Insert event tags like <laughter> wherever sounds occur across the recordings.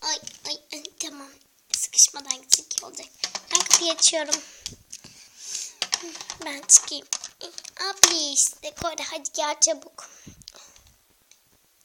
Ay ay tamam. Sıkışmadan gitsek iyi olacak. Ben kapıyı açıyorum. Ben çıkayım. Abi işte Kore hadi gel çabuk.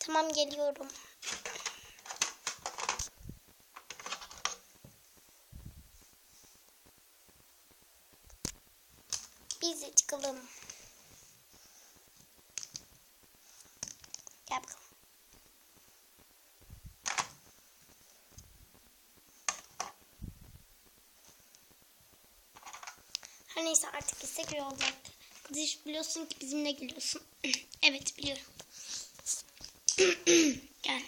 Tamam geliyorum. Biz de çıkalım. Gel bakalım. Her neyse artık gitsek iyi olacak. Kızış biliyorsun ki bizimle geliyorsun. <clears throat> evet biliyorum. <clears throat> Gel.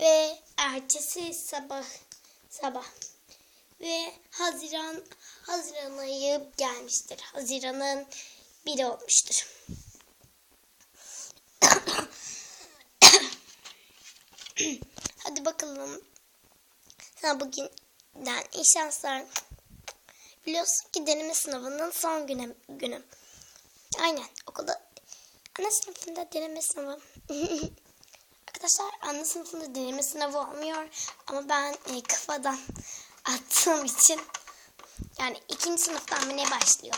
Ve ertesi sabah sabah ve Haziran Haziran ayı gelmiştir. Haziran'ın biri olmuştur. <clears throat> Hadi bakalım. Sana bugünden iyi şanslar. Biliyorsun ki deneme sınavının son günü. günü. Aynen okulda ana sınıfında deneme sınavı. <laughs> Arkadaşlar ana sınıfında deneme sınavı olmuyor ama ben e, kafadan attığım için yani ikinci sınıftan mı ne başlıyor?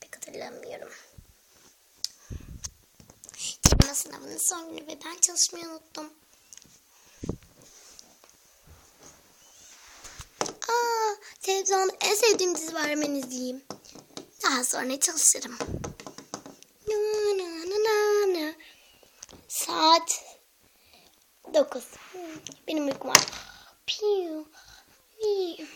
Pek hatırlamıyorum. Deneme sınavının son günü ve ben çalışmayı unuttum. Aa, televizyonda en sevdiğim dizi var hemen izleyeyim. Daha sonra çalışırım. Na, na, na, na, na. Saat 9. Benim uykum var. Piu. Piu.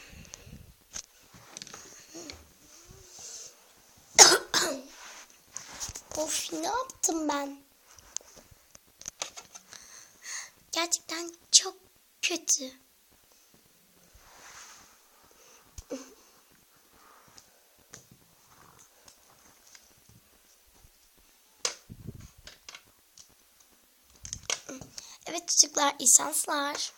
<coughs> of ne yaptım ben? Gerçekten çok kötü. Evet çocuklar iyi şanslar.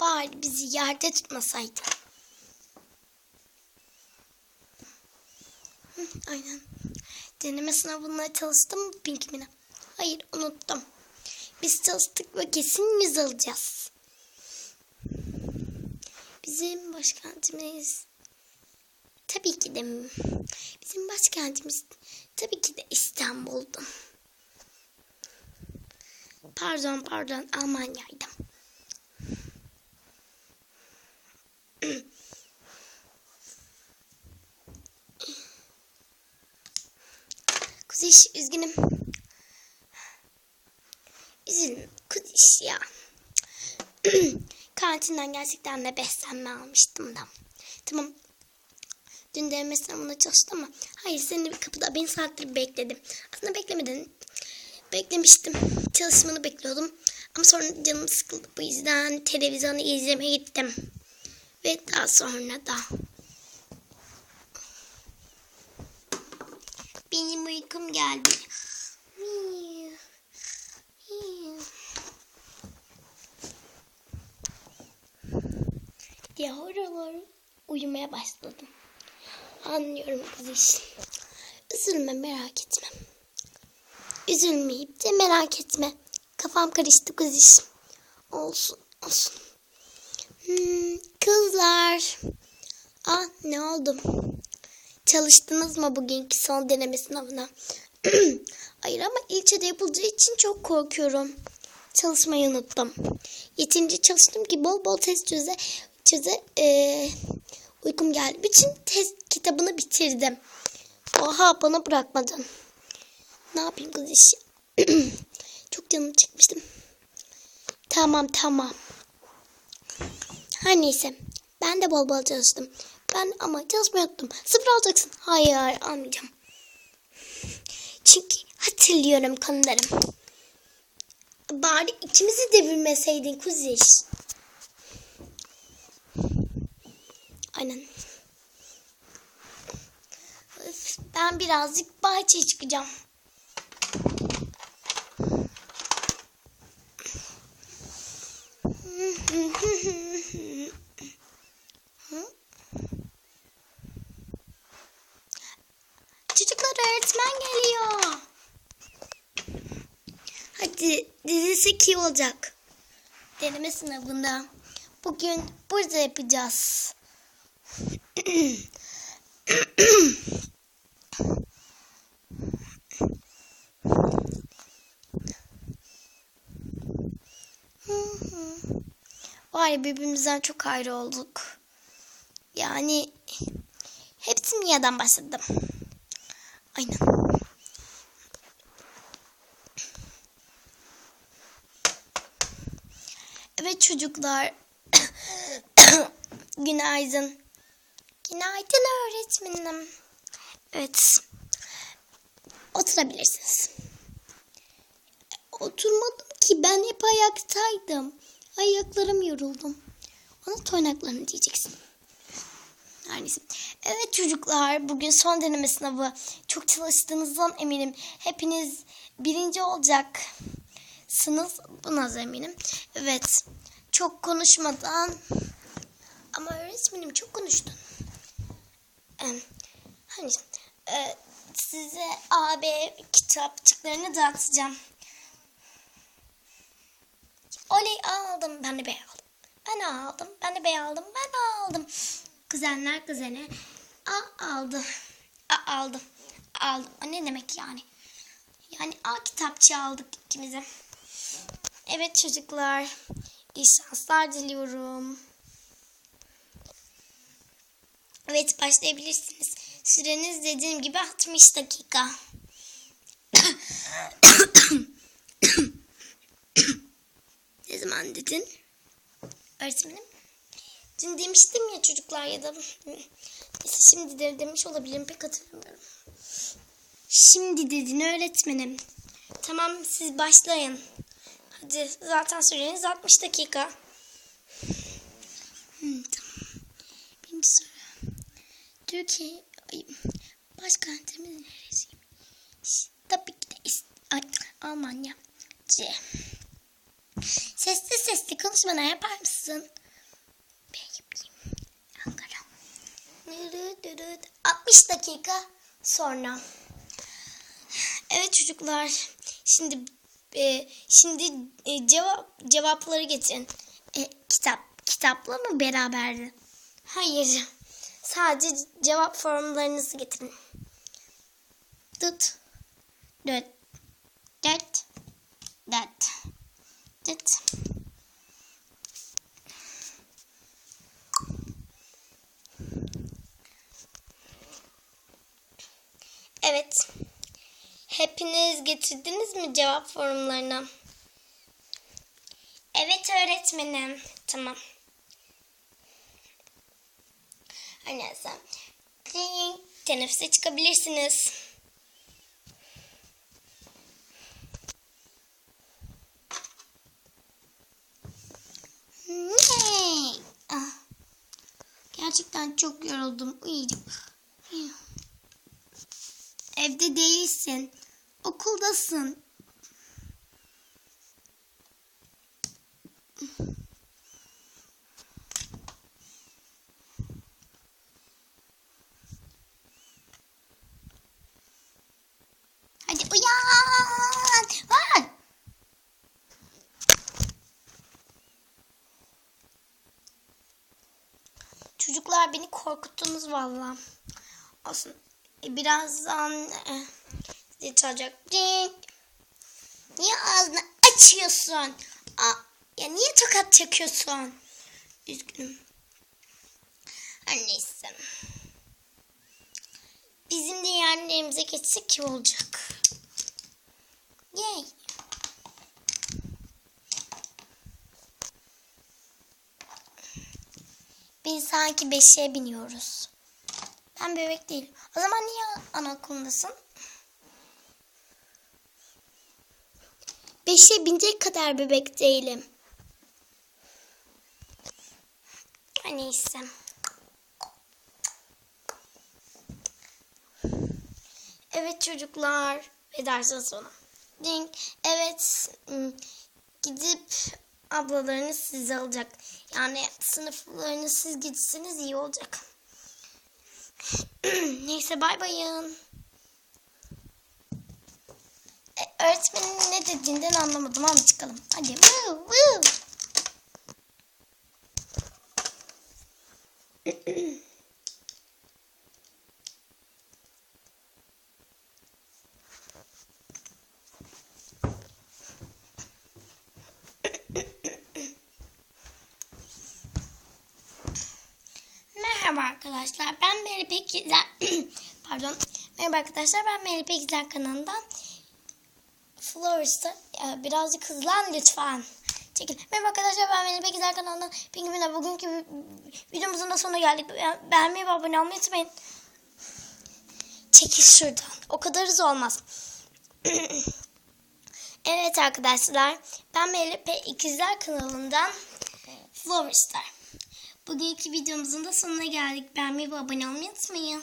Bari bizi yerde tutmasaydı. Aynen. Deneme sınavına çalıştım Pinkmin'e? Hayır unuttum. Biz çalıştık ve kesin yüz alacağız. Bizim başkentimiz tabii ki de bizim başkentimiz tabii ki de İstanbul'du. Pardon pardon Almanya'ydı. Kuziş üzgünüm. Üzülme Kuziş ya. <clears throat> Kantinden gerçekten de beslenme almıştım da. Tamam. Dün deneme sınavına çalıştım ama hayır seni bir kapıda bin saattir bekledim. Aslında beklemedin. Beklemiştim. Çalışmanı bekliyordum. Ama sonra canım sıkıldı. Bu yüzden televizyonu izlemeye gittim. Ve daha sonra da benim uykum geldi. Miu, diye oralar uyumaya başladım. Anlıyorum kızış. Üzülme merak etme. Üzülmeyip de merak etme. Kafam karıştı kızış. Olsun olsun. Hmm, kızlar. Ah ne oldu? Çalıştınız mı bugünkü son deneme sınavına? <clears throat> Hayır ama ilçede yapılacağı için çok korkuyorum. Çalışmayı unuttum. Yeterince çalıştım ki bol bol test çöze çöze ee, uykum geldi. Bütün test kitabını bitirdim. Oha bana bırakmadın. Ne yapayım kız işi? <clears throat> çok canım çıkmıştım. Tamam tamam. Her neyse. Ben de bol bol çalıştım. Ben ama çalışmayı unuttum. Sıfır alacaksın. Hayır almayacağım. Çünkü hatırlıyorum konularım. Bari ikimizi devirmeseydin kuziş. Aynen. Ben birazcık bahçeye çıkacağım. Çocuklar öğretmen geliyor. Hadi dizisi iyi olacak. Deneme sınavında. Bugün burada yapacağız. Vay birbirimizden çok ayrı olduk. Yani hepsi Mia'dan başladım. Aynen. Evet çocuklar. <coughs> Günaydın. Günaydın öğretmenim. Evet. Oturabilirsiniz. Oturmadım ki ben hep ayaktaydım. Ayaklarım yoruldum. Ona toynaklarını diyeceksin. Her neyse. Evet çocuklar bugün son deneme sınavı. Çok çalıştığınızdan eminim. Hepiniz birinci olacaksınız. Buna da eminim. Evet. Çok konuşmadan ama öğretmenim çok konuştun. Hani e, size AB kitapçıklarını dağıtacağım. Oley aldım. Ben de B aldım. Ben aldım. Ben de B aldım. Ben aldım. Kuzenler kuzene A aldı. A aldım. Aldım. O ne demek yani? Yani A kitapçı aldık ikimize. Evet çocuklar. İyi şanslar diliyorum. Evet başlayabilirsiniz. Süreniz dediğim gibi 60 dakika. ne zaman dedin? Öğretmenim. Dün demiştim ya çocuklar ya da neyse şimdi de demiş olabilirim pek hatırlamıyorum. Şimdi dedin öğretmenim. Tamam siz başlayın. Hadi zaten süreniz 60 dakika. Hmm, tamam. Türkiye başkentimiz neresi? Tabii ki de İs- ay, Almanya. C. Sesli sesli konuşmana yapar mısın? Ben yapayım. Ankara. Dırıt dırıt. 60 dakika sonra. Evet çocuklar. Şimdi e, şimdi e, cevap cevapları getirin. E, kitap kitapla mı beraberdi? Hayır. Sadece cevap formlarınızı getirin. Tut. Dört. Dört. Dört. Dört. Evet. Hepiniz getirdiniz mi cevap formlarını? Evet öğretmenim. Tamam. Her neyse. Ding. Teneffüse çıkabilirsiniz. Ah. Gerçekten çok yoruldum. Uyuyacağım. Evde değilsin. Okuldasın. Hadi uyan. Var. Beni korkuttunuz valla. Olsun. E, birazdan e, çalacak. Ding. Niye ağzını açıyorsun? Aa, ya niye tokat çekiyorsun? Üzgünüm. Her neyse. Bizim de yerlerimize geçsek kim olacak? Yay. Biz sanki beşiğe biniyoruz. Ben bebek değilim. O zaman niye anaokulundasın? Beşe binecek kadar bebek değilim. Neyse. Evet çocuklar. Ve dersin sonu. Evet. hmm, Gidip ablalarınız sizi alacak. Yani sınıflarınız siz gitseniz iyi olacak. <clears throat> Neyse bay bayın. E, öğretmenin ne dediğinden anlamadım ama çıkalım. Hadi. Woo, woo. <clears throat> Merhaba arkadaşlar. Ben Meri Pekizler. Pardon. Merhaba arkadaşlar. Ben Meri Pekizler kanalından Florista. Birazcık hızlan lütfen. Çekil. Merhaba arkadaşlar. Ben Meri Pekizler kanalından Pingvin'e bugünkü vi- videomuzun da sonuna geldik. Be- Beğenmeyi ve abone olmayı unutmayın. Çekil şuradan. O kadar hızlı olmaz. <clears throat> evet arkadaşlar. Ben Meri Pe İkizler kanalından Flowerstar. Bugünkü videomuzun da sonuna geldik. Beğenmeyi ve abone olmayı unutmayın.